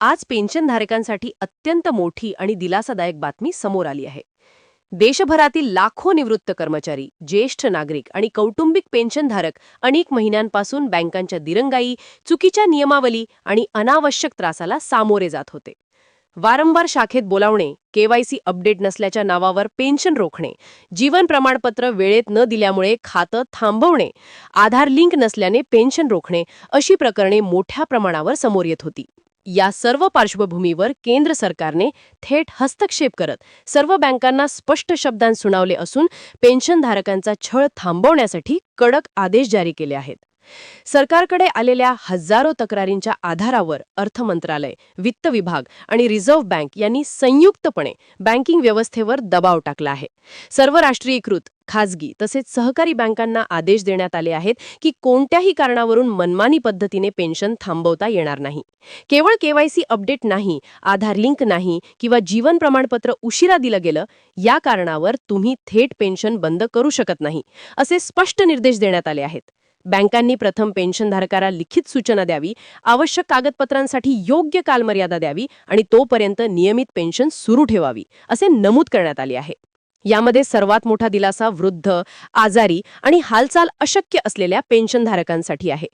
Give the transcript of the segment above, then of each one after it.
आज पेन्शनधारकांसाठी अत्यंत मोठी आणि दिलासादायक बातमी समोर आली आहे. देशभरातील लाखो निवृत्त कर्मचारी ज्येष्ठ नागरिक आणि कौटुंबिक पेन्शनधारक अनेक महिन्यांपासून बँकांच्या दिरंगाई चुकीच्या नियमावली आणि अनावश्यक त्रासाला सामोरे जात होते. वारंवार शाखेत बोलावणे केवायसी अपडेट नसल्याच्या नावावर पेन्शन रोखणे जीवन प्रमाणपत्र वेळेत न दिल्यामुळे खातं थांबवणे आधार लिंक नसल्याने पेन्शन रोखणे अशी प्रकरणे मोठ्या प्रमाणावर समोर येत होती. या सर्व पार्श्वभूमीवर केंद्र सरकारने थेट हस्तक्षेप करत सर्व बँकांना स्पष्ट शब्दांत सुनावले असून पेन्शनधारकांचा छळ थांबवण्यासाठी कडक आदेश जारी केले आहेत. सरकारकडे आलेल्या हजारो तक्रारींच्या आधारावर अर्थ मंत्रालय वित्त विभाग आणि रिझर्व्ह बँक यांनी संयुक्तपणे बँकिंग व्यवस्थेवर दबाव टाकला आहे. सर्व राष्ट्रीयीकृत खाजगी तसेच सहकारी बँकांना आदेश देण्यात आले आहेत की कोणत्याही कारणावरून मनमानी पद्धतीने पेन्शन थांबवता येणार नाही. केवळ केवायसी अपडेट नाही आधार लिंक नाही किंवा जीवन प्रमाणपत्र उशिरा दिलं गेलं या कारणावर तुम्ही थेट पेन्शन बंद करू शकत नाही असे स्पष्ट निर्देश देण्यात आले आहेत. बँकांनी प्रथम पेन्शनधारकाला लिखित सूचना द्यावी आवश्यक कागदपत्रांसाठी योग्य कालमर्यादा द्यावी आणि तोपर्यंत नियमित पेन्शन सुरू ठेवावी असे नमूद करण्यात आले आहे. यामध्ये सर्वात मोठा दिलासा वृद्ध आजारी आणि हालचाल अशक्य असलेल्या पेन्शनधारकांसाठी आहे.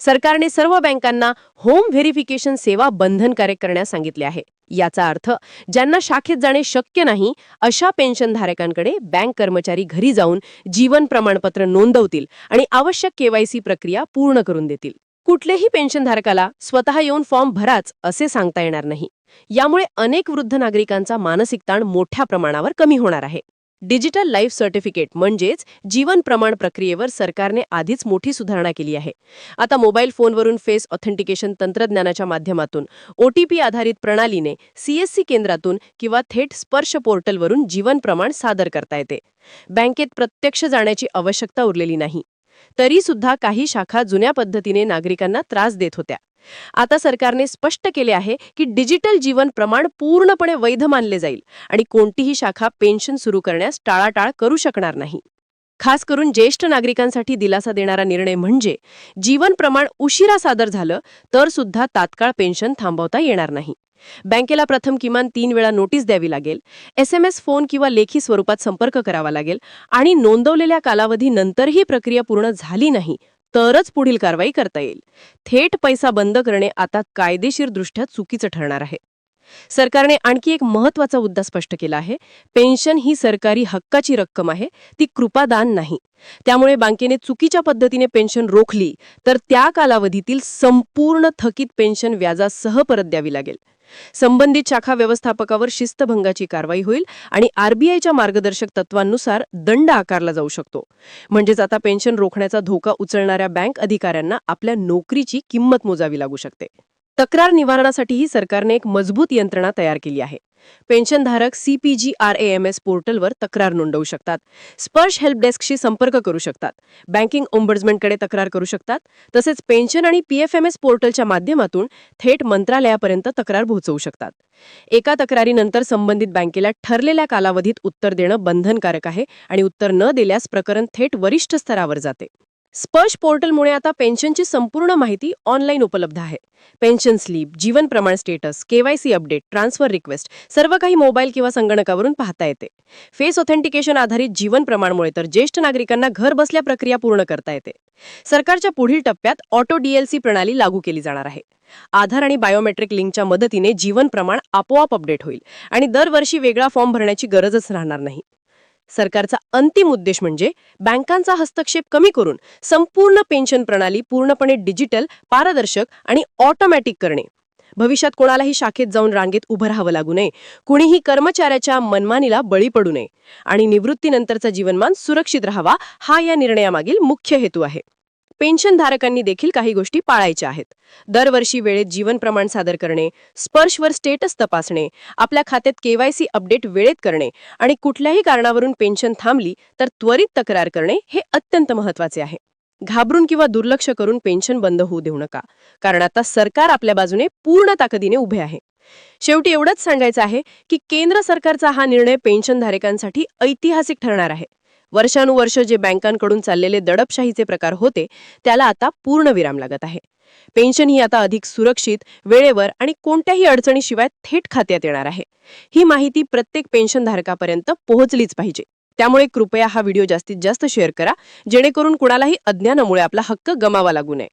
सरकारने सर्व बँकांना होम व्हेरिफिकेशन सेवा बंधनकारक करण्यास सांगितले आहे. याचा अर्थ ज्यांना शाखेत जाणे शक्य नाही अशा पेन्शनधारकांकडे बँक कर्मचारी घरी जाऊन जीवन प्रमाणपत्र नोंदवतील आणि आवश्यक केवायसी प्रक्रिया पूर्ण करून देतील. कुठल्याही पेन्शनधारकाला स्वतः येऊन फॉर्म भराच असे सांगता येणार नाही. यामुळे अनेक वृद्ध नागरिकांचा मानसिक ताण मोठ्या प्रमाणावर कमी होणार आहे. डिजिटल लाईफ सर्टिफिकेट म्हणजेच जीवन प्रमाण प्रक्रियेवर सरकारने आधीच मोठी सुधारणा केली आहे. आता मोबाईल फोनवरून फेस ऑथेंटिकेशन तंत्रज्ञानाच्या माध्यमातून ओ टी पी आधारित प्रणालीने सीएससी केंद्रातून किंवा थेट स्पर्श पोर्टलवरून जीवन प्रमाण सादर करता येते. बँकेत प्रत्यक्ष जाण्याची आवश्यकता उरलेली नाही. तरी सुद्धा काही शाखा जुन्या पद्धतीने नागरिकांना त्रास देत होत्या. आता सरकारने स्पष्ट केले आहे की डिजिटल जीवन प्रमाण पूर्णपणे वैध मानले जाईल आणि कोणतीही शाखा पेन्शन सुरू करण्यास टाळाटाळ करू शकणार नाही. खास करून ज्येष्ठ नागरिकांसाठी दिलासा देणारा निर्णय म्हणजे जीवन प्रमाण उशिरा सादर झालं तर सुद्धा तात्काळ पेन्शन थांबवता येणार नाही. बँकेला प्रथम किमान तीन वेळा नोटीस द्यावी लागेल एस एम एस फोन किंवा लेखी स्वरूपात संपर्क करावा लागेल आणि नोंदवलेल्या कालावधीनंतरही प्रक्रिया पूर्ण झाली नाही तरच पुढील कारवाई करता येईल. थेट पैसा बंद करणे आता कायदेशीरदृष्ट्या चुकीचं ठरणार आहे. सरकारने आणखी एक महत्त्वाचा मुद्दा स्पष्ट केला आहे. पेन्शन ही सरकारी हक्काची रक्कम आहे. ती कृपादान नाही. त्यामुळे बँकेने चुकीच्या पद्धतीने पेन्शन रोखली तर त्या कालावधीतील संपूर्ण थकीत पेन्शन व्याजासह परत द्यावी लागेल. संबंधित शाखा व्यवस्थापकावर शिस्तभंगाची कारवाई होईल आणि आरबीआयच्या मार्गदर्शक तत्वांनुसार दंड आकारला जाऊ शकतो. म्हणजेच आता पेन्शन रोखण्याचा धोका उचलणाऱ्या बँक अधिकाऱ्यांना आपल्या नोकरीची किंमत मोजावी लागू शकते. तक्रार निवारणासाठीही सरकारने एक मजबूत यंत्रणा तयार केली आहे. पेन्शनधारक CPG R A M S पोर्टलवर तक्रार नोंदवू शकतात. स्पर्श हेल्प डेस्कशी संपर्क करू शकतात. बँकिंग ओम्बड्समेंटकडे तक्रार करू शकतात. तसेच पेन्शन आणि पीएफएमएस पोर्टलच्या माध्यमातून थेट मंत्रालयापर्यंत तक्रार पोहोचवू शकतात. एका तक्रारीनंतर संबंधित बँकेला ठरलेल्या कालावधीत उत्तर देणं बंधनकारक आहे आणि उत्तर न दिल्यास प्रकरण थेट वरिष्ठ स्तरावर जाते. स्पर्श पोर्टलमुळे आता पेन्शनची संपूर्ण माहिती ऑनलाईन उपलब्ध आहे. Pension slip Jeevan Pramaan status KYC update transfer request सर्व काही मोबाईल किंवा संगणकावरून पाहता येते. फेस ऑथेंटिकेशन आधारित जीवन प्रमाणमुळे तर ज्येष्ठ नागरिकांना घर बसल्या प्रक्रिया पूर्ण करता येते. सरकारच्या पुढील टप्प्यात ऑटो डीएलसी प्रणाली लागू केली जाणार आहे. आधार आणि बायोमेट्रिक लिंकच्या मदतीने जीवन प्रमाण आपोआप अपडेट होईल आणि दरवर्षी वेगळा फॉर्म भरण्याची गरजच राहणार नाही. सरकारचा अंतिम उद्देश म्हणजे बँकांचा हस्तक्षेप कमी करून संपूर्ण पेन्शन प्रणाली पूर्णपणे डिजिटल पारदर्शक आणि ऑटोमॅटिक करणे. भविष्यात कोणालाही शाखेत जाऊन रांगेत उभं राहावं लागू नये. कुणीही कर्मचाऱ्याच्या मनमानीला बळी पडू नये. आणि निवृत्तीनंतरचा जीवनमान सुरक्षित राहावा हा या निर्णयामागील मुख्य हेतू आहे. पेन्शनधारकांनी देखील काही गोष्टी पाळायच्या आहेत. दरवर्षी वेळेत जीवन प्रमाण सादर करणे स्पर्शवर स्टेटस तपासणे आपल्या खात्यात केवायसी अपडेट वेळेत करणे आणि कुठल्याही कारणावरून पेन्शन थांबली तर त्वरित तक्रार करणे हे अत्यंत महत्त्वाचे आहे. घाबरून किंवा दुर्लक्ष करून पेन्शन बंद होऊ देऊ नका कारण आता सरकार आपल्या बाजूने पूर्ण ताकदीने उभे आहे. शेवटी एवढंच सांगायचं आहे की केंद्र सरकारचा हा निर्णय पेन्शनधारकांसाठी ऐतिहासिक ठरणार आहे. वर्षानुवर्ष जे बँकांकडून चाललेले दडपशाहीचे प्रकार होते त्याला आता पूर्ण विराम लागत आहे. पेन्शन ही आता अधिक सुरक्षित वेळेवर आणि कोणत्याही अडचणीशिवाय थेट खात्यात येणार आहे. ही माहिती प्रत्येक पेन्शनधारकापर्यंत पोहोचलीच पाहिजे. त्यामुळे कृपया हा व्हिडिओ जास्तीत जास्त शेअर करा जेणेकरून कुणालाही अज्ञानामुळे आपला हक्क गमावा लागू नये.